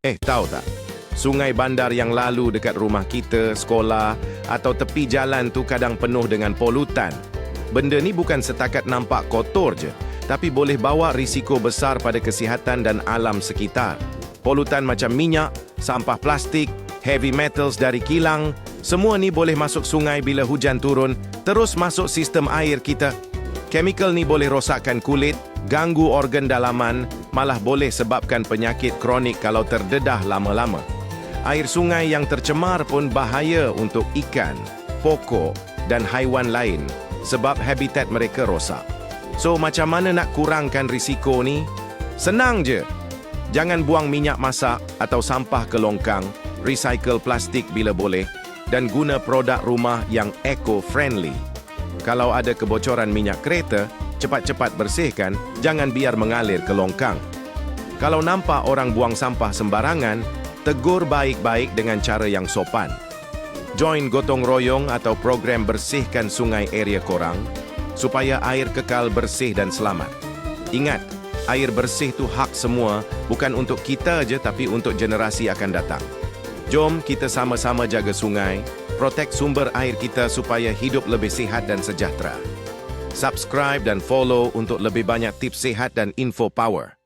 Eh, tahu tak? Sungai bandar yang lalu dekat rumah kita, sekolah atau tepi jalan tu kadang penuh dengan polutan. Benda ni bukan setakat nampak kotor je, tapi boleh bawa risiko besar pada kesihatan dan alam sekitar. Polutan macam minyak, sampah plastik, heavy metals dari kilang, semua ni boleh masuk sungai bila hujan turun, terus masuk sistem air kita. Chemical ni boleh rosakkan kulit, ganggu organ dalaman, malah boleh sebabkan penyakit kronik kalau terdedah lama-lama. Air sungai yang tercemar pun bahaya untuk ikan, pokok dan haiwan lain sebab habitat mereka rosak. So macam mana nak kurangkan risiko ni? Senang je. Jangan buang minyak masak atau sampah ke longkang, recycle plastik bila boleh dan guna produk rumah yang eco-friendly. Kalau ada kebocoran minyak kereta, cepat-cepat bersihkan, jangan biar mengalir ke longkang. Kalau nampak orang buang sampah sembarangan, tegur baik-baik dengan cara yang sopan. Join gotong royong atau program bersihkan sungai area korang supaya air kekal bersih dan selamat. Ingat, air bersih tu hak semua, bukan untuk kita je tapi untuk generasi akan datang. Jom kita sama-sama jaga sungai, protek sumber air kita supaya hidup lebih sihat dan sejahtera. Subscribe dan follow untuk lebih banyak tips sihat dan info power.